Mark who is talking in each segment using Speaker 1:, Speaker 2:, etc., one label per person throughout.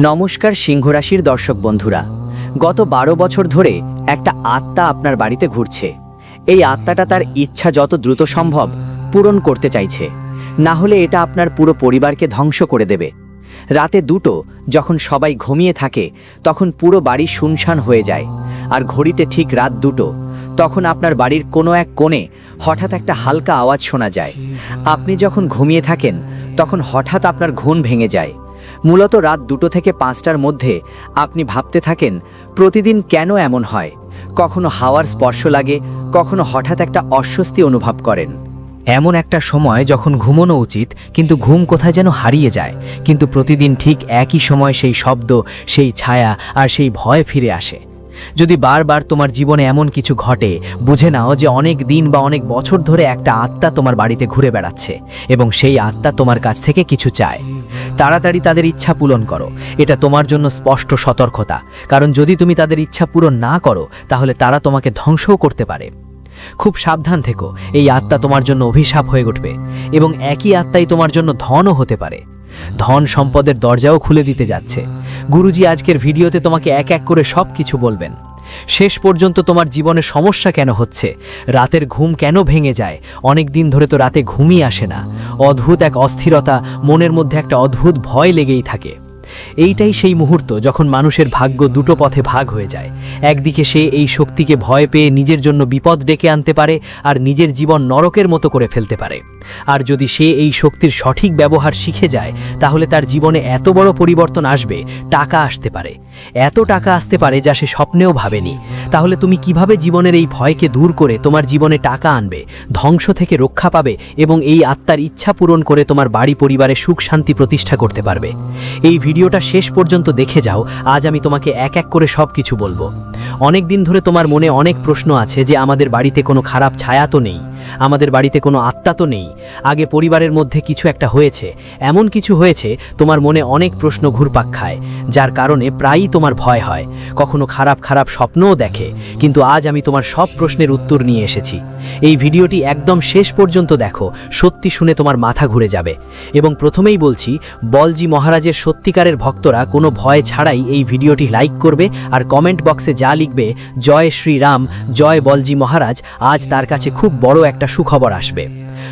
Speaker 1: নমস্কার সিংহরাশির দর্শক বন্ধুরা। গত বারো বছর ধরে একটা আত্মা আপনার বাড়িতে ঘুরছে। এই আত্মাটা তার ইচ্ছা যত দ্রুত সম্ভব পূরণ করতে চাইছে। না হলে এটা আপনার পুরো পরিবারকে ধ্বংস করে দেবে। রাতে দুটো যখন সবাই ঘুমিয়ে থাকে, তখন পুরো বাড়ি শুনশান হয়ে যায়। আর ঘড়িতে ঠিক রাত দুটো, তখন আপনার বাড়ির কোনো এক কোণে হঠাৎ একটা হালকা আওয়াজ শোনা যায়। আপনি যখন ঘুমিয়ে থাকেন, তখন হঠাৎ আপনার ঘুম ভেঙে যায়। মূলত রাত দুটো থেকে পাঁচটার মধ্যে আপনি ভাবতে থাকেন, প্রতিদিন কেন এমন হয়? কখনো হাওয়ার স্পর্শ লাগে, কখনো হঠাৎ একটা অস্বস্তি অনুভব করেন। এমন একটা সময় যখন ঘুমনো উচিত, কিন্তু ঘুম কোথায় যেন হারিয়ে যায়, কিন্তু প্রতিদিন ঠিক একই সময় সেই শব্দ, সেই ছায়া আর সেই ভয় ফিরে আসে। যদি বারবার তোমার জীবনে এমন কিছু ঘটে, বুঝে নাও যে অনেক দিন বা অনেক বছর ধরে একটা আত্মা তোমার বাড়িতে ঘুরে বেড়াচ্ছে এবং সেই আত্মা তোমার কাছ থেকে কিছু চায়। তাড়াতাড়ি তাদের ইচ্ছা পূরণ করো। এটা তোমার জন্য স্পষ্ট সতর্কতা। কারণ যদি তুমি তাদের ইচ্ছা পূরণ না করো, তাহলে তারা তোমাকে ধ্বংসও করতে পারে। খুব সাবধান থেকো। এই আত্মা তোমার জন্য অভিশাপ হয়ে উঠবে এবং একই আত্মাই তোমার জন্য ধনও হতে পারে। ধন সম্পদের দরজাও খুলে দিতে যাচ্ছে। গুরুজি আজকের ভিডিওতে তোমাকে এক এক করে সব কিছু বলবেন। শেষ পর্যন্ত তোমার জীবনে সমস্যা কেন হচ্ছে? রাতের ঘুম কেন ভেঙে যায়? অনেক দিন ধরে তো রাতে ঘুমই আসে না। অদ্ভুত এক অস্থিরতা, মনের মধ্যে একটা অদ্ভুত ভয় লেগেই থাকে। এইটাই সেই মুহূর্ত যখন মানুষের ভাগ্য দুটো পথে ভাগ হয়ে যায়। একদিকে সে এই শক্তিকে ভয় পেয়ে নিজের জন্য বিপদ ডেকে আনতে পারে আর নিজের জীবন নরকের মতো করে ফেলতে পারে। আর যদি সে এই শক্তির সঠিক ব্যবহার শিখে যায়, তাহলে তার জীবনে এত বড় পরিবর্তন আসবে, টাকা আসতে পারে। এত টাকা আসতে পারে যা সে স্বপ্নেও ভাবেনি। তাহলে তুমি কীভাবে জীবনের এই ভয়কে দূর করে তোমার জীবনে টাকা আনবে, ধ্বংস থেকে রক্ষা পাবে এবং এই আত্মার ইচ্ছা পূরণ করে তোমার বাড়ি, পরিবারে সুখ, শান্তি প্রতিষ্ঠা করতে পারবে? এই ভিডিওটা শেষ পর্যন্ত দেখে যাও, আজ আমি তোমাকে এক এক করে সব কিছু বলব। অনেক দিন ধরে তোমার মনে অনেক প্রশ্ন আছে যে আমাদের বাড়িতে কোনো খারাপ ছায়া তো নেই, আমাদের বাড়িতে কোনো আত্মা তো নেই, আগে পরিবারের মধ্যে কিছু একটা হয়েছে, এমন কিছু হয়েছে, তোমার মনে অনেক প্রশ্ন ঘুরপাক খায়, যার কারণে প্রায়ই তোমার ভয় হয়, কখনো খারাপ খারাপ স্বপ্নও দেখে, কিন্তু আজ আমি তোমার সব প্রশ্নের উত্তর নিয়ে এসেছি। এই ভিডিওটি একদম শেষ পর্যন্ত দেখো, সত্যি শুনে তোমার মাথা ঘুরে যাবে। এবং প্রথমেই বলছি, বলজি মহারাজের সত্যিকারের ভক্তরা কোনো ভয় ছাড়াই এই ভিডিওটি লাইক করবে আর কমেন্ট বক্সে যা লিখবে জয় শ্রীরাম জয় বলজি মহারাজ আজ তার কাছে খুব বড় একটা সুখবর আসবে।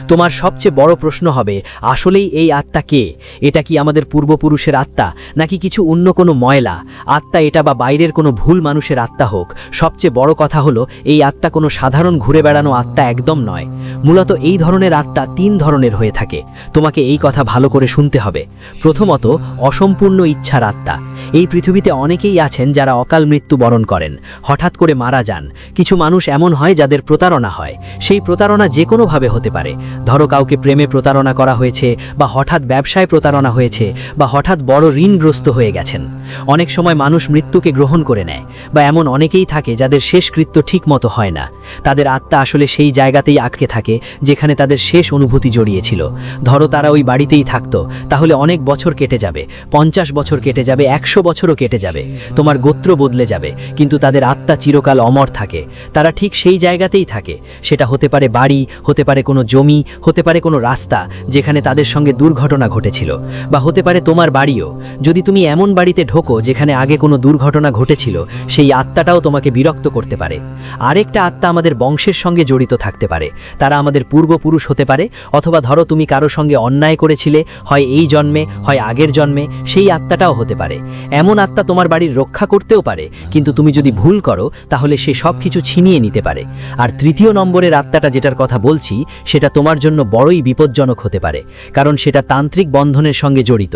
Speaker 1: তোমার সবচেয়ে বড় প্রশ্ন হবে, আসলেই এই আত্মা কে? এটা কি আমাদের পূর্বপুরুষের আত্মা, নাকি কিছু অন্য কোনো ময়লা? আত্মা এটা বা বাইরের কোনো ভুল মানুষের আত্মা হোক। সবচেয়ে বড় কথা হলো, এই আত্মা কোনো সাধারণ ঘুরে বেড়ানো আত্মা একদম নয়। মূলত এই ধরনের আত্মা তিন ধরনের হয়ে থাকে। তোমাকে এই কথা ভালো করে শুনতে হবে। প্রথমত, অসম্পূর্ণ ইচ্ছার আত্মা। এই পৃথিবীতে অনেকেই আছেন যারা অকাল মৃত্যু বরণ করেন, হঠাৎ করে মারা যান। কিছু মানুষ এমন হয় যাদের প্রতারণা হয়। সেই প্রতারণা যে কোনোভাবে হতে পারে। ধরো কাউকে প্রেমে প্রতারণা করা হয়েছে বা হঠাৎ ব্যবসায় প্রতারণা হয়েছে বা হঠাৎ বড় ঋণগ্রস্ত হয়ে গেছেন। অনেক সময় মানুষ মৃত্যুকে গ্রহণ করে নেয় বা এমন অনেকেই থাকে যাদের শেষকৃত্য ঠিক মতো হয় না। তাদের আত্মা আসলে সেই জায়গাতেই আটকে থাকে যেখানে তাদের শেষ অনুভূতি জড়িয়েছিল। ধরো তারা ওই বাড়িতেই থাকতো, তাহলে অনেক বছর কেটে যাবে, পঞ্চাশ বছর কেটে যাবে, একশো বছরও কেটে যাবে। তোমার গোত্র বদলে যাবে, কিন্তু তাদের আত্মা চিরকাল অমর থাকে। তারা ঠিক সেই জায়গাতেই থাকে, সেটা হতে পারে বাড়ি, হতে পারে কোনো জমি হতে পারে কোনো রাস্তা যেখানে তাদের সঙ্গে দুর্ঘটনা ঘটেছিল, বা হতে পারে তোমার বাড়িও। যদি তুমি এমন বাড়িতে ঢোকো যেখানে আগে কোনো দুর্ঘটনা ঘটেছিল, সেই আত্মাটাও তোমাকে বিরক্ত করতে পারে। আরেকটা আত্মা আমাদের বংশের সঙ্গে জড়িত থাকতে পারে। তারা আমাদের পূর্বপুরুষ হতে পারে, অথবা ধরো তুমি কারও সঙ্গে অন্যায় করেছিলে, হয় এই জন্মে, হয় আগের জন্মে, সেই আত্মাটাও হতে পারে। এমন আত্মা তোমার বাড়ির রক্ষা করতেও পারে, কিন্তু তুমি যদি ভুল করো, তাহলে সে সব কিছু ছিনিয়ে নিতে পারে। আর তৃতীয় নম্বরের আত্মাটা যেটার কথা বলছি, সেটা তোমার জন্য বড়ই বিপজ্জনক হতে পারে, কারণ সেটা তান্ত্রিক বন্ধনের সঙ্গে জড়িত।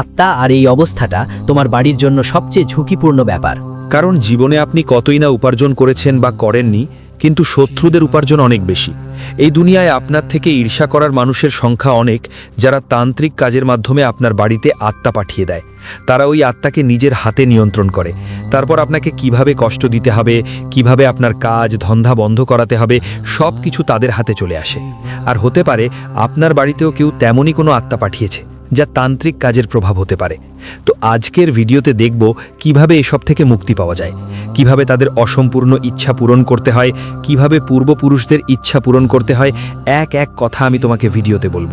Speaker 1: আত্মা আর এই অবস্থাটা তোমার বাড়ির জন্য সবচেয়ে ঝুঁকিপূর্ণ ব্যাপার।
Speaker 2: কারণ জীবনে আপনি কতই না উপার্জন করেছেন বা করেননি কিন্তু শত্রুদের উপার্জন অনেক বেশি। এই দুনিয়ায় আপনার থেকে ঈর্ষা করার মানুষের সংখ্যা অনেক, যারা তান্ত্রিক কাজের মাধ্যমে আপনার বাড়িতে আত্মা পাঠিয়ে দেয়। তারা ওই আত্মাকে নিজের হাতে নিয়ন্ত্রণ করে। তারপর আপনাকে কীভাবে কষ্ট দিতে হবে, কীভাবে আপনার কাজ, ধন্ধা বন্ধ করাতে হবে সব কিছু তাদের হাতে চলে আসে। আর হতে পারে, আপনার বাড়িতেও কেউ তেমনই কোনো আত্মা পাঠিয়েছে।
Speaker 1: যা তান্ত্রিক কাজের প্রভাব হতে পারে। তো আজকের ভিডিওতে দেখব কীভাবে এসব থেকে মুক্তি পাওয়া যায়, কীভাবে তাদের অসম্পূর্ণ ইচ্ছা পূরণ করতে হয়, কীভাবে পূর্বপুরুষদের ইচ্ছা পূরণ করতে হয়, এক এক কথা আমি তোমাকে ভিডিওতে বলব।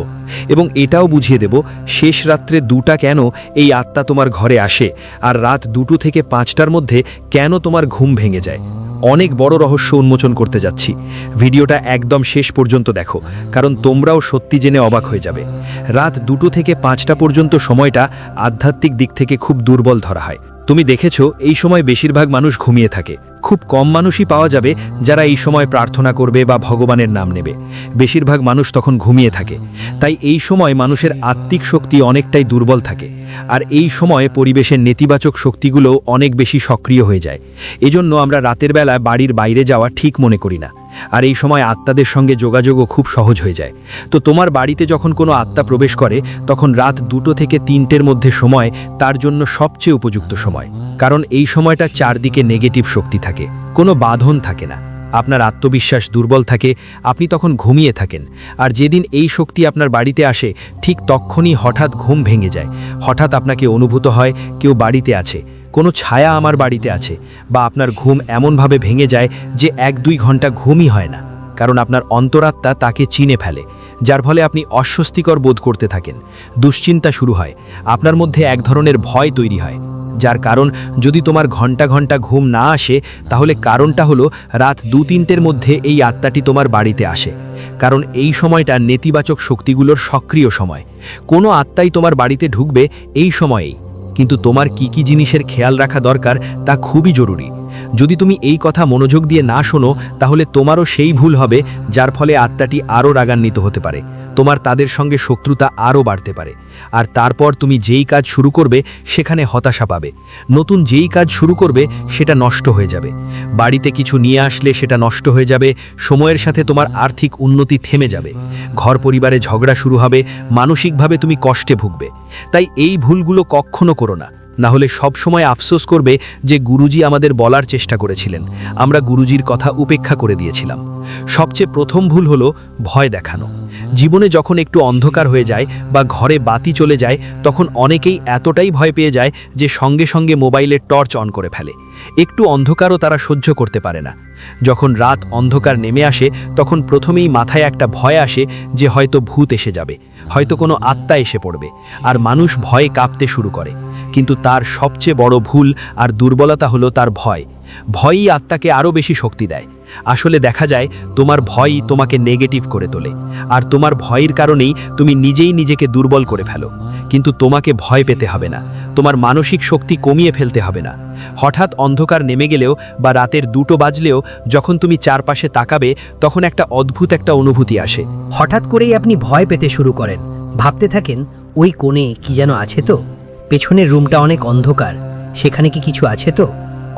Speaker 1: এবং এটাও বুঝিয়ে দেব, শেষ রাত্রে দুটা কেন এই আত্মা তোমার ঘরে আসে, আর রাত দুটো থেকে পাঁচটার মধ্যে কেন তোমার ঘুম ভেঙে যায়। অনেক বড় রহস্য উন্মোচন করতে যাচ্ছি। ভিডিওটা একদম শেষ পর্যন্ত দেখো, কারণ তোমরাও সত্যি জেনে অবাক হয়ে যাবে। রাত দুটো থেকে পাঁচটা পর্যন্ত সময়টা আধ্যাত্মিক দিক থেকে খুব দুর্বল ধরা হয়। তুমি দেখেছ, এই সময় বেশিরভাগ মানুষ ঘুমিয়ে থাকে। খুব কম মানুষই পাওয়া যাবে যারা এই সময় প্রার্থনা করবে বা ভগবানের নাম নেবে। বেশিরভাগ মানুষ তখন ঘুমিয়ে থাকে। তাই এই সময় মানুষের আত্মিক শক্তি অনেকটাই দুর্বল থাকে। আর এই সময় পরিবেশের নেতিবাচক শক্তিগুলো অনেক বেশি সক্রিয় হয়ে যায়। এজন্য আমরা রাতের বেলা বাড়ির বাইরে যাওয়া ঠিক মনে করি না। আর এই সময় আত্মাদের সঙ্গে যোগাযোগও খুব সহজ হয়ে যায়। তো তোমার বাড়িতে যখন কোনো আত্মা প্রবেশ করে, তখন রাত দুটো থেকে তিনটের মধ্যে সময় তার জন্য সবচেয়ে উপযুক্ত সময়। কারণ এই সময়টা চারদিকে নেগেটিভ শক্তি থাকে, কোনো বাঁধন থাকে না। আপনার আত্মবিশ্বাস দুর্বল থাকে, আপনি তখন ঘুমিয়ে থাকেন। আর যেদিন এই শক্তি আপনার বাড়িতে আসে, ঠিক তখনই হঠাৎ ঘুম ভেঙে যায়। হঠাৎ আপনাকে অনুভূত হয়, কেউ বাড়িতে আছে। কোনো ছায়া আমার বাড়িতে আছে বা আপনার ঘুম এমনভাবে ভেঙে যায় যে এক দুই ঘণ্টা ঘুমই হয় না, কারণ আপনার অন্তরাত্মা তাকে চিনে ফেলে, যার ফলে আপনি অস্বস্তিকর বোধ করতে থাকেন। দুশ্চিন্তা শুরু হয়, আপনার মধ্যে এক ধরনের ভয় তৈরি হয়, যার কারণ যদি তোমার ঘণ্টা ঘণ্টা ঘুম না আসে, তাহলে কারণটা হলো রাত দু তিনটের মধ্যে এই আত্মাটি তোমার বাড়িতে আসে। কারণ এই সময়টা নেতিবাচক শক্তিগুলোর সক্রিয় সময়। কোনো আত্মাই তোমার বাড়িতে ঢুকবে এই সময়েই। কিন্তু তোমার কি কি জিনিসের খেয়াল রাখা দরকার তা খুবই জরুরি। যদি তুমি এই কথা মনোযোগ দিয়ে না শোনো, তাহলে তোমারও সেই ভুল হবে, যার ফলে আত্মাটি আরও রাগান্বিত হতে পারে। তোমার তাদের সঙ্গে শত্রুতা আরও বাড়তে পারে। আর তারপর তুমি যেই কাজ শুরু করবে, সেখানে হতাশা পাবে। নতুন যেই কাজ শুরু করবে, সেটা নষ্ট হয়ে যাবে। বাড়িতে কিছু নিয়ে আসলে সেটা নষ্ট হয়ে যাবে, সময়ের সাথে তোমার আর্থিক উন্নতি থেমে যাবে। ঘর পরিবারে ঝগড়া শুরু হবে, মানসিকভাবে তুমি কষ্টে ভুগবে। তাই এই ভুলগুলো কখনো করো না। না হলে সবসময় আফসোস করবে যে গুরুজি আমাদের বলার চেষ্টা করেছিলেন। আমরা গুরুজির কথা উপেক্ষা করে দিয়েছিলাম। সবচেয়ে প্রথম ভুল হলো ভয় দেখানো। জীবনে যখন একটু অন্ধকার হয়ে যায় বা ঘরে বাতি চলে যায়, তখন অনেকেই এতটাই ভয় পেয়ে যায় যে সঙ্গে সঙ্গে মোবাইলের টর্চ অন করে ফেলে। একটু অন্ধকারও তারা সহ্য করতে পারে না। যখন রাত অন্ধকার নেমে আসে, তখন প্রথমেই মাথায় একটা ভয় আসে যে হয়তো ভূত এসে যাবে, হয়তো কোনো আত্মা এসে পড়বে, আর মানুষ ভয়ে কাঁপতে শুরু করে। কিন্তু তার সবচেয়ে বড় ভুল আর দুর্বলতা হলো তার ভয়। ভয়ই আত্মাকে আরও বেশি শক্তি দেয়। আসলে দেখা যায়, তোমার ভয়ই তোমাকে নেগেটিভ করে তোলে। আর তোমার ভয়ের কারণেই তুমি নিজেই নিজেকে দুর্বল করে ফেলো। কিন্তু তোমাকে ভয় পেতে হবে না। তোমার মানসিক শক্তি কমিয়ে ফেলতে হবে না। হঠাৎ অন্ধকার নেমে গেলেও বা রাতের দুটো বাজলেও যখন তুমি চারপাশে তাকাবে, তখন একটা অদ্ভুত একটা অনুভূতি আসে।
Speaker 3: হঠাৎ করেই আপনি ভয় পেতে শুরু করেন। ভাবতে থাকেন, ওই কোণে কি যেন আছে তো? পেছনের রুমটা অনেক অন্ধকার। সেখানে কি কিছু আছে তো?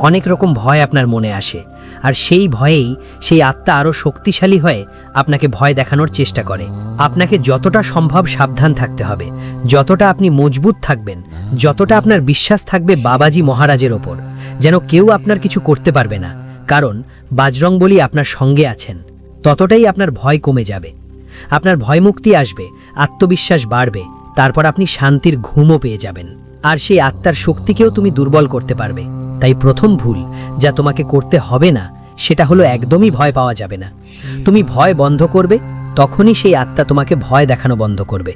Speaker 3: অনেক রকম ভয় আপনার মনে আসে, আর সেই ভয়েই সেই আত্মা আরও শক্তিশালী হয়ে আপনাকে ভয় দেখানোর চেষ্টা করে। আপনাকে যতটা সম্ভব সাবধান থাকতে হবে, যতটা আপনি মজবুত থাকবেন, যতটা আপনার বিশ্বাস থাকবে বাবাজি মহারাজের ওপর, যেন কেউ আপনার কিছু করতে পারবে না, কারণ বাজরং বলি আপনার সঙ্গে আছেন, ততটাই আপনার ভয় কমে যাবে। আপনার ভয়মুক্তি আসবে, আত্মবিশ্বাস বাড়বে, তারপর আপনি শান্তির ঘুমও পেয়ে যাবেন, আর সেই আত্মার শক্তিকেও তুমি দুর্বল করতে পারবে। তাই প্রথম ভুল যা তোমাকে করতে হবে না, সেটা হলো একদমই ভয় পাওয়া যাবে না। তুমি ভয় বন্ধ করবে, তখনই সেই আত্মা তোমাকে ভয় দেখানো বন্ধ করবে।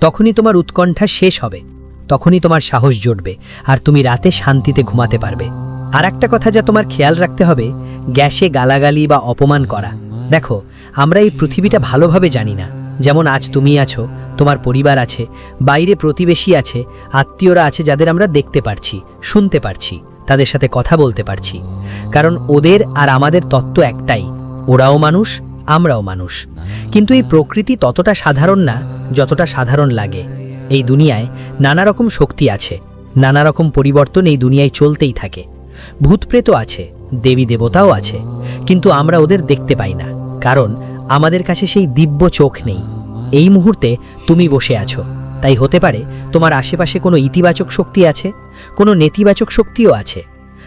Speaker 3: তখনই তোমার উৎকণ্ঠা শেষ হবে, তখনই তোমার সাহস জুটবে, আর তুমি রাতে শান্তিতে ঘুমাতে পারবে। আর একটা কথা যা তোমার খেয়াল রাখতে হবে, গ্যাসে গালাগালি বা অপমান করা। দেখো, আমরা এই পৃথিবীটা ভালোভাবে জানি না। যেমন আজ তুমি আছো, তোমার পরিবার আছে, বাইরে প্রতিবেশী আছে, আত্মীয়রা আছে যাদের আমরা দেখতে পারছি, শুনতে পারছি। তাদের সাথে কথা বলতে পারছি। কারণ ওদের আর আমাদের তত্ত্ব একটাই, ওরাও মানুষ, আমরাও মানুষ। কিন্তু এই প্রকৃতি ততটা সাধারণ না যতটা সাধারণ লাগে। এই দুনিয়ায় নানা রকম শক্তি আছে, নানা রকম পরিবর্তন এই দুনিয়ায় চলতেই থাকে। ভূতপ্রেত আছে, দেবী দেবতাও আছে, কিন্তু আমরা ওদের দেখতে পাই না। কারণ আমাদের কাছে সেই দিব্য চোখ নেই। এই মুহূর্তে তুমি বসে আছো। তাই হতে পারে তোমার আশেপাশে কোনো ইতিবাচক শক্তি আছে, কোনো নেতিবাচক শক্তিও আছে।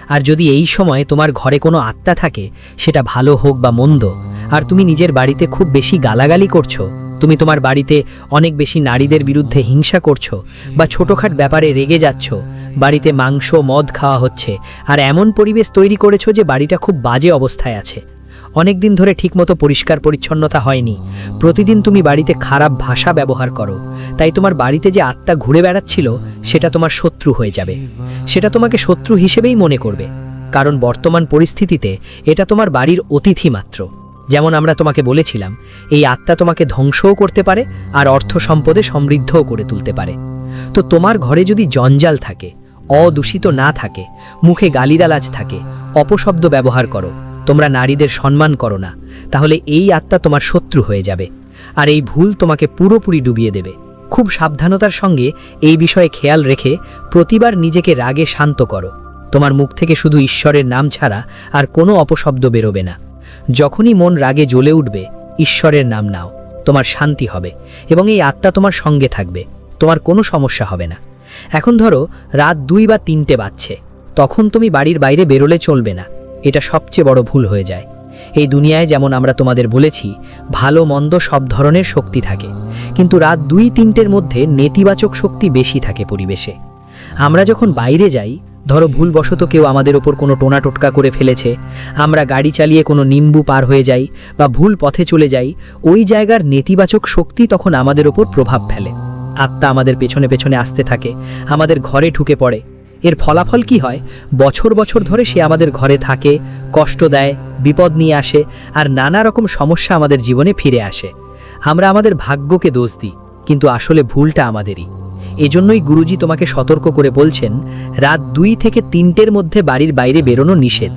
Speaker 3: আর যদি এই সময় তোমার ঘরে কোনো আত্মা থাকে, সেটা ভালো হোক বা মন্দ, আর তুমি নিজের বাড়িতে খুব বেশি গালাগালি করছ,
Speaker 4: তুমি তোমার বাড়িতে অনেক বেশি নারীদের বিরুদ্ধে হিংসা করছ, বা ছোটোখাট ব্যাপারে রেগে যাচ্ছ, বাড়িতে মাংস, মদ খাওয়া হচ্ছে, আর এমন পরিবেশ তৈরি করেছ যে বাড়িটা খুব বাজে অবস্থায় আছে। অনেক দিন ধরে ঠিকমতো পরিষ্কার পরিচ্ছন্নতা হয়নি। প্রতিদিন তুমি বাড়িতে খারাপ ভাষা ব্যবহার করো। তাই তোমার বাড়িতে যে আত্মা ঘুরে বেড়াচ্ছিল, সেটা তোমার শত্রু হয়ে যাবে। সেটা তোমাকে শত্রু হিসেবেই মনে করবে। কারণ বর্তমান পরিস্থিতিতে এটা তোমার বাড়ির অতিথি মাত্র। যেমন আমরা তোমাকে বলেছিলাম, এই আত্মা তোমাকে ধ্বংসও করতে পারে আর অর্থ সম্পদে সমৃদ্ধও করে তুলতে পারে। তো তোমার ঘরে যদি জঞ্জাল থাকে, অদূষিত না থাকে, মুখে গালিরালাজ থাকে, অপশব্দ ব্যবহার করো তোমরা নারীদের সম্মান করো না, তাহলে এই আত্মা তোমার শত্রু হয়ে যাবে, আর এই ভুল তোমাকে পুরোপুরি ডুবিয়ে দেবে। খুব সাবধানতার সঙ্গে এই বিষয়ে খেয়াল রেখে প্রতিবার নিজেকে রাগে শান্ত করো। তোমার মুখ থেকে শুধু ঈশ্বরের নাম ছাড়া আর কোনো অপশব্দ বেরোবে না। যখনই মন রাগে জ্বলে উঠবে, ঈশ্বরের নাম নাও, তোমার শান্তি হবে এবং এই আত্মা তোমার সঙ্গে থাকবে, তোমার কোনো সমস্যা হবে না। এখন ধরো, রাত দুই বা তিনটে বাজছে, তখন তুমি বাড়ির বাইরে বেরোলে চলবে না। এটা সবচেয়ে বড় ভুল হয়ে যায়। এই দুনিয়ায় যেমন আমরা তোমাদের বলেছি, ভালো মন্দ সব ধরনের শক্তি থাকে, কিন্তু রাত দুই তিনটের মধ্যে নেতিবাচক শক্তি বেশি থাকে পরিবেশে। আমরা যখন বাইরে যাই, ধরো ভুলবশত কেউ আমাদের ওপর কোনো টোনা টোটকা করে ফেলেছে, আমরা গাড়ি চালিয়ে কোনো নিম্বু পার হয়ে যাই বা ভুল পথে চলে যাই, ওই জায়গার নেতিবাচক শক্তি তখন আমাদের ওপর প্রভাব ফেলে। আত্মা আমাদের পেছনে পেছনে আসতে থাকে, আমাদের ঘরে ঢুকে পড়ে এর ফলাফল কি হয়? বছর বছর ধরে সে আমাদের ঘরে থাকে, কষ্ট দেয়, বিপদ নিয়ে আসে আর নানা রকম সমস্যা আমাদের জীবনে ফিরে আসে। আমরা আমাদের ভাগ্যকে দোষ দিই, কিন্তু আসলে ভুলটা আমাদেরই। এজন্যই গুরুজি তোমাকে সতর্ক করে বলছেন, রাত দুই থেকে তিনটের মধ্যে বাড়ির বাইরে বেরোনো নিষেধ।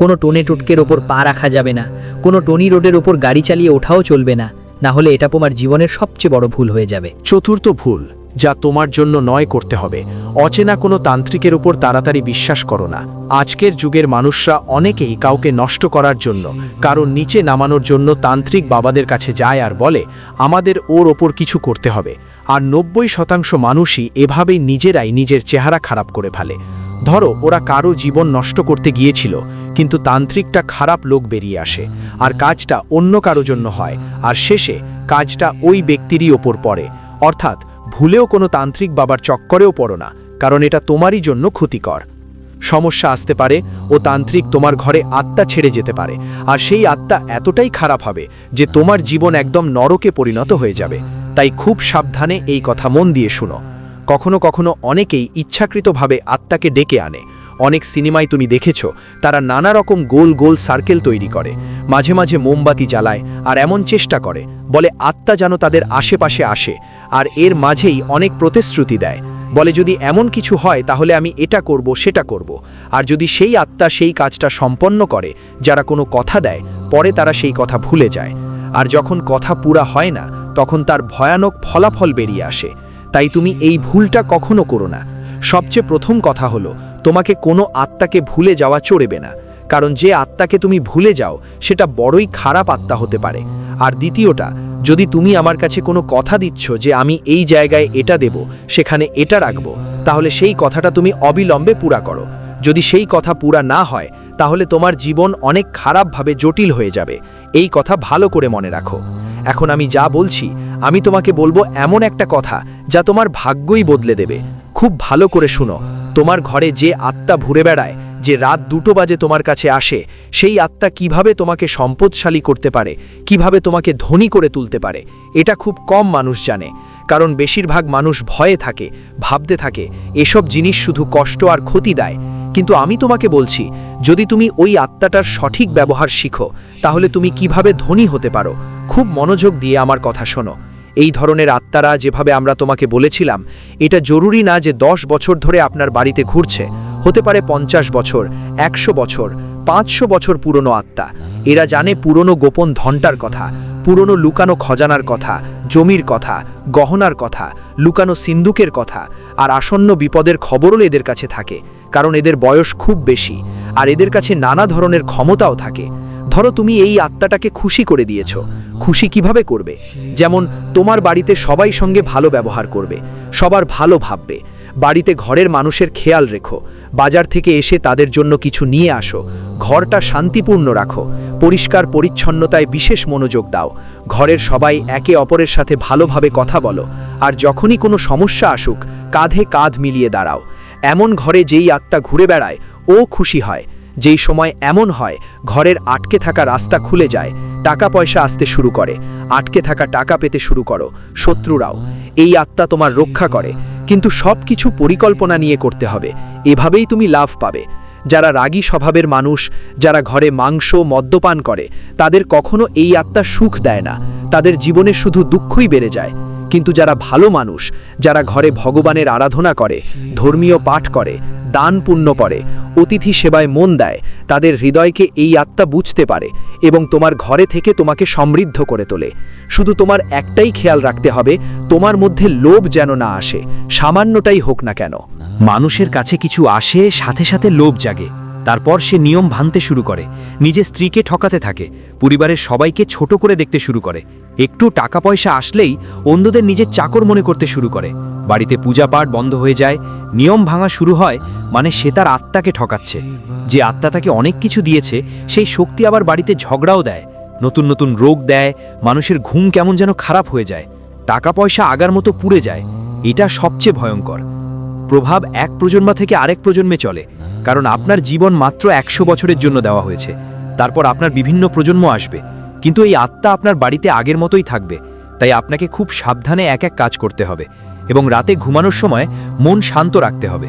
Speaker 4: কোনো টোনে টুটকের ওপর পা রাখা যাবে না, কোনো টনি রোডের ওপর গাড়ি চালিয়ে ওঠাও চলবে না না হলে এটা তোমার জীবনের সবচেয়ে বড় ভুল হয়ে যাবে।
Speaker 1: চতুর্থ ভুল যা তোমার জন্য নয় করতে হবে। অচেনা কোনো তান্ত্রিকের উপর তাড়াতাড়ি বিশ্বাস করো না। আজকের যুগের মানুষরা অনেকেই কাউকে নষ্ট করার জন্য, কারণ নিচে নামানোর জন্য তান্ত্রিক বাবাদের কাছে যায় আর বলে, আমাদের ওর ওপর কিছু করতে হবে। আর নব্বই শতাংশ মানুষই এভাবেই নিজেরাই নিজের চেহারা খারাপ করে ফেলে। ধরো, ওরা কারও জীবন নষ্ট করতে গিয়েছিল, কিন্তু তান্ত্রিকটা খারাপ লোক বেরিয়ে আসে, আর কাজটা অন্য কারও জন্য হয়, আর শেষে কাজটা ওই ব্যক্তিরই ওপর পড়ে। অর্থাৎ ভুলেও কোনো তান্ত্রিক বাবার চক্করেও পড়ো না, কারণ এটা তোমারই জন্য ক্ষতিকর। সমস্যা আসতে পারে ও তান্ত্রিক তোমার ঘরে আত্মা ছেড়ে যেতে পারে, আর সেই আত্মা এতটাই খারাপ হবে যে তোমার জীবন একদম নরকে পরিণত হয়ে যাবে। তাই খুব সাবধানে এই কথা মন দিয়ে শুনো। কখনো কখনো অনেকেই ইচ্ছাকৃতভাবে আত্মাকে ডেকে আনে অনেক সিনেমায় তুমি দেখেছ, তারা নানা রকম গোল গোল সার্কেল তৈরি করে। মাঝে মাঝে মোমবাতি জ্বালায় আর এমন চেষ্টা করে, বলে আত্মা যেন তাদের আশেপাশে আসে আর এর মাঝেই অনেক প্রতিশ্রুতি দেয়। বলে যদি এমন কিছু হয় তাহলে আমি এটা করব, সেটা করব। আর যদি সেই আত্মা সেই কাজটা সম্পন্ন করে, যারা কোনো কথা দেয়, পরে তারা সেই কথা ভুলে যায়। আর যখন কথা পুরা হয় না, তখন তার ভয়ানক ফলাফল বেরিয়ে আসে। তাই তুমি এই ভুলটা কখনো করো না। সবচেয়ে প্রথম কথা হলো তোমাকে কোনো আত্মাকে ভুলে যাওয়া চড়বে না, কারণ যে আত্মাকে তুমি ভুলে যাও, সেটা বড়ই খারাপ আত্মা হতে পারে। আর দ্বিতীয়টা, যদি তুমি আমার কাছে কোনো কথা দিচ্ছ যে আমি এই জায়গায় এটা দেব, সেখানে এটা রাখব, তাহলে সেই কথাটা তুমি অবিলম্বে পুরা করো। যদি সেই কথা পুরা না হয়, তাহলে তোমার জীবন অনেক খারাপভাবে জটিল হয়ে যাবে। এই কথা ভালো করে মনে রাখো। এখন আমি যা বলছি, আমি তোমাকে বলব এমন একটা কথা যা তোমার ভাগ্যই বদলে দেবে। খুব ভালো করে শুনো। তোমার ঘরে যে আত্মা ঘুরে বেড়ায়, যে রাত দুটো বাজে তোমার কাছে আসে, সেই আত্মা কীভাবে তোমাকে সম্পদশালী করতে পারে, কীভাবে তোমাকে ধনী করে তুলতে পারে, এটা খুব কম মানুষ জানে। কারণ বেশিরভাগ মানুষ ভয়ে থাকে, ভাবতে থাকে, এসব জিনিস শুধু কষ্ট আর ক্ষতি দেয়। কিন্তু আমি তোমাকে বলছি, যদি তুমি ওই আত্মাটার সঠিক ব্যবহার শিখো, তাহলে তুমি কীভাবে ধনী হতে পারো, খুব মনোযোগ দিয়ে আমার কথা শোনো। এই ধরনের আত্মারা যেভাবে আমরা তোমাকে বলেছিলাম, এটা জরুরি না যে দশ বছর ধরে আপনার বাড়িতে ঘুরছে। হতে পারে পঞ্চাশ বছর, একশো বছর, পাঁচশো বছর পুরনো আত্মা। এরা জানে পুরনো গোপন ধনটার কথা, পুরনো লুকানো খজানার কথা, জমির কথা, গহনার কথা, লুকানো সিন্দুকের কথা, আর আসন্ন বিপদের খবরও এদের কাছে থাকে, কারণ এদের বয়স খুব বেশি, আর এদের কাছে নানা ধরনের ক্ষমতাও থাকে। ধরো তুমি এই আত্মাটাকে খুশি করে দিয়েছ। খুশি কীভাবে করবে? যেমন, তোমার বাড়িতে সবাই সঙ্গে ভালো ব্যবহার করবে, সবার ভালো ভাববে। বাড়িতে ঘরের মানুষের খেয়াল রেখো, বাজার থেকে এসে তাদের জন্য কিছু নিয়ে আসো, ঘরটা শান্তিপূর্ণ রাখো,
Speaker 2: পরিষ্কার পরিচ্ছন্নতায় বিশেষ মনোযোগ দাও, ঘরের সবাই একে অপরের সাথে ভালোভাবে কথা বলো, আর যখনই কোনো সমস্যা আসুক, কাঁধে কাঁধ মিলিয়ে দাঁড়াও। এমন ঘরে যেই আত্মা ঘুরে বেড়ায়, ও খুশি হয় যেই সময় এমন হয়, ঘরের আটকে থাকা রাস্তা খুলে যায় টাকা পয়সা আসতে শুরু করে। আটকে থাকা টাকা পেতে শুরু করো, শত্রুরাও। এই আত্মা তোমার রক্ষা করে। কিন্তু সব কিছু পরিকল্পনা নিয়ে করতে হবে। এভাবেই তুমি লাভ পাবে। যারা রাগী স্বভাবের মানুষ, যারা ঘরে মাংস, মদ্যপান করে, তাদের কখনো এই আত্মা সুখ দেয় না। তাদের জীবনে শুধু দুঃখই বেড়ে যায়। কিন্তু যারা ভালো মানুষ, যারা ঘরে ভগবানের আরাধনা করে, ধর্মীয় পাঠ করে, দান পুণ্য করে, অতিথি সেবায় মন দেয়, তাদের হৃদয়কে এই আত্মা বুঝতে পারে এবং তোমার ঘরে থেকে তোমাকে সমৃদ্ধ করে তোলে। শুধু তোমার একটাই খেয়াল রাখতে হবে, তোমার মধ্যে লোভ যেন না আসে, সামান্যটাই হোক না কেন।
Speaker 1: মানুষের কাছে কিছু আসে, সাথে সাথে লোভ জাগে। তারপর সে নিয়ম ভাঙতে শুরু করে। নিজের স্ত্রীকে ঠকাতে থাকে। পরিবারের সবাইকে ছোট করে দেখতে শুরু করে। একটু টাকা পয়সা আসলেই অন্যদের নিজের চাকর মনে করতে শুরু করে। বাড়িতে পূজা পাঠ বন্ধ হয়ে যায়। নিয়ম ভাঙা শুরু হয় মানে সে তার আত্মাকে ঠকাচ্ছে। যে আত্মা তাকে অনেক কিছু দিয়েছে, সেই শক্তি আবার বাড়িতে ঝগড়াও দেয়। নতুন নতুন রোগ দেয়। মানুষের ঘুম কেমন যেন খারাপ হয়ে যায়। টাকা পয়সা আগার মতো পুড়ে যায়। এটা সবচেয়ে ভয়ঙ্কর। প্রভাব এক প্রজন্ম থেকে আরেক প্রজন্মে চলে। কারণ আপনার জীবন মাত্র একশো বছরের জন্য দেওয়া হয়েছে। তারপর আপনার বিভিন্ন প্রজন্ম আসবে। কিন্তু এই আত্মা আপনার বাড়িতে আগের মতোই থাকবে। তাই আপনাকে খুব সাবধানে এক এক কাজ করতে হবে এবং রাতে ঘুমানোর সময় মন শান্ত রাখতে হবে।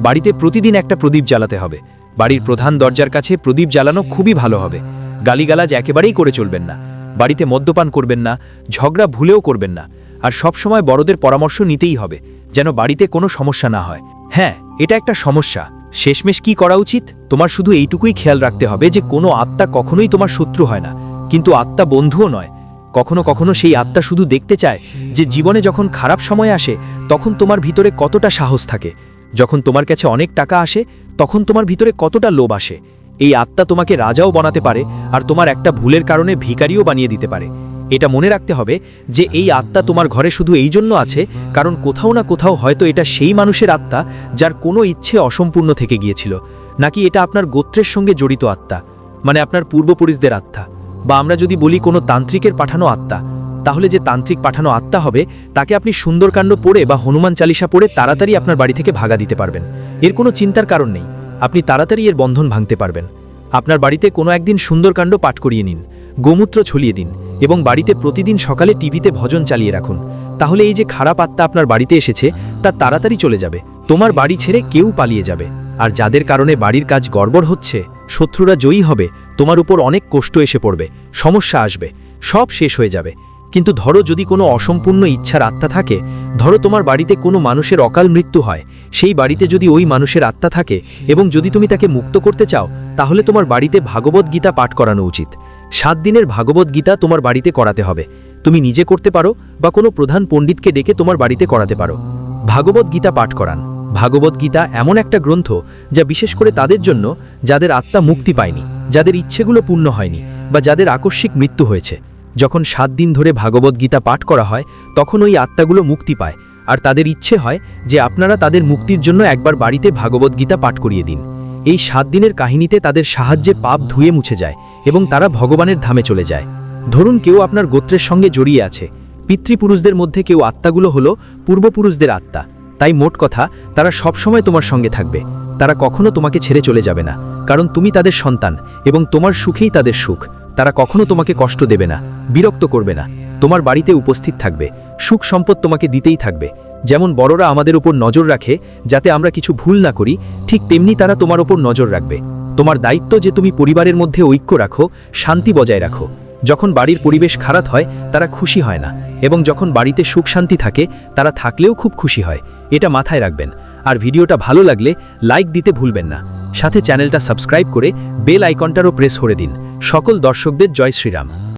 Speaker 1: বাড়িতে প্রতিদিন একটা প্রদীপ জ্বালাতে হবে। বাড়ির প্রধান দরজার কাছে প্রদীপ জ্বালানো খুবই ভালো হবে। গালিগালাজ একেবারেই করে চলবেন না। বাড়িতে মদ্যপান করবেন না, ঝগড়া ভুলেও করবেন না। আর সবসময় বড়দের পরামর্শ নিতেই হবে, যেন বাড়িতে কোনো সমস্যা না হয়। হ্যাঁ এটা একটা সমস্যা। শেষমেশ কি করা উচিত? তোমার শুধু এইটুকুই খেয়াল রাখতে হবে যে কোনো আত্মা কখনোই তোমার শত্রু হয় না। কিন্তু আত্মা বন্ধুও নয়। কখনো কখনো সেই আত্মা শুধু দেখতে চায় যে জীবনে যখন খারাপ সময় আসে, তখন তোমার ভিতরে কতটা সাহস থাকে। যখন তোমার কাছে অনেক টাকা আসে, তখন তোমার ভিতরে কতটা লোভ আসে। এই আত্মা তোমাকে রাজাও বানাতে পারে আর তোমার একটা ভুলের কারণে ভিকারিও বানিয়ে দিতে পারে। এটা মনে রাখতে হবে যে এই আত্মা তোমার ঘরে শুধু এই জন্য আছে, কারণ কোথাও না কোথাও হয়তো এটা সেই মানুষের আত্মা যার কোনো ইচ্ছে অসম্পূর্ণ থেকে গিয়েছিল, নাকি এটা আপনার গোত্রের সঙ্গে জড়িত আত্মা মানে আপনার পূর্বপুরুষদের আত্মা, বা আমরা যদি বলি কোনো তান্ত্রিকের পাঠানো আত্মা, তাহলে যে তান্ত্রিক পাঠানো আত্মা হবে, তাকে আপনি সুন্দরকাণ্ড পড়ে বা হনুমান চালিসা পড়ে তাড়াতাড়ি আপনার বাড়ি থেকে ভাগা দিতে পারবেন। এর কোনো চিন্তার কারণ নেই, আপনি তাড়াতাড়ি এর বন্ধন ভাঙতে পারবেন। আপনার বাড়িতে কোনো একদিন সুন্দরকাণ্ড পাঠ করিয়ে নিন, গোমূত্র ছড়িয়ে দিন এবং বাড়িতে প্রতিদিন সকালে টিভিতে ভজন চালিয়ে রাখুন। তাহলে এই যে খারাপ আত্মা আপনার বাড়িতে এসেছে, তা তাড়াতাড়ি চলে যাবে। তোমার বাড়ি ছেড়ে কেউ পালিয়ে যাবে। আর যাদের কারণে বাড়ির কাজ গড়বড় হচ্ছে, শত্রুরা জয়ী হবে, তোমার উপর অনেক কষ্ট এসে পড়বে, সমস্যা আসবে, সব শেষ হয়ে যাবে। কিন্তু ধরো যদি কোনো অসম্পূর্ণ ইচ্ছার আত্মা থাকে, ধরো তোমার বাড়িতে কোনো মানুষের অকাল মৃত্যু হয়, সেই বাড়িতে যদি ওই মানুষের আত্মা থাকে এবং যদি তুমি তাকে মুক্ত করতে চাও, তাহলে তোমার বাড়িতে ভাগবত গীতা পাঠ করানো উচিত। সাত দিনের ভাগবত গীতা তোমার বাড়িতে করাতে হবে। তুমি নিজে করতে পারো বা কোনো প্রধান পণ্ডিতকে ডেকে তোমার বাড়িতে করাতে পারো। ভাগবত গীতা পাঠ করান। ভাগবত গীতা এমন একটা গ্রন্থ যা বিশেষ করে তাদের জন্য যাদের আত্মা মুক্তি পায়নি, যাদের ইচ্ছেগুলো পূর্ণ হয়নি বা যাদের আকস্মিক মৃত্যু হয়েছে। যখন সাত দিন ধরে ভাগবত গীতা পাঠ করা হয়, তখন ওই আত্মাগুলো মুক্তি পায়। আর তাদের ইচ্ছে হয় যে আপনারা তাদের মুক্তির জন্য একবার বাড়িতে ভাগবত গীতা পাঠ করিয়ে দিন। এই সাত দিনের কাহিনীতে তাদের সাহায্যে পাপ ধুয়ে মুছে যায় এবং তারা ভগবানের ধামে চলে যায়। ধরুন কেউ আপনার গোত্রের সঙ্গে জড়িয়ে আছে। পিতৃপুরুষদের মধ্যে কেউ আত্মাগুলো হলো পূর্বপুরুষদের আত্মা। তাই মোট কথা, তারা সবসময় তোমার সঙ্গে থাকবে। তারা কখনো তোমাকে ছেড়ে চলে যাবে না। কারণ তুমি তাদের সন্তান এবং তোমার সুখেই তাদের সুখ। তারা কখনো তোমাকে কষ্ট দেবে না, বিরক্ত করবে না। তোমার বাড়িতে উপস্থিত থাকবে। সুখ সম্পদ তোমাকে দিতেই থাকবে। যেমন বড়রা আমাদের উপর নজর রাখে, যাতে আমরা কিছু ভুল না করি, ঠিক তেমনি তারা তোমার ওপর নজর রাখবে। তোমার দায়িত্ব যে তুমি পরিবারের মধ্যে ঐক্য রাখো, শান্তি বজায় রাখো। যখন বাড়ির পরিবেশ খারাপ হয়, তারা খুশি হয় না, এবং যখন বাড়িতে সুখ শান্তি থাকে, তারা থাকলেও খুব খুশি হয়। এটা মাথায় রাখবেন। আর ভিডিওটা ভালো লাগলে লাইক দিতে ভুলবেন না। সাথে চ্যানেলটা সাবস্ক্রাইব করে বেল আইকনটারও প্রেস করে দিন। সকল দর্শকদের জয় শ্রীরাম।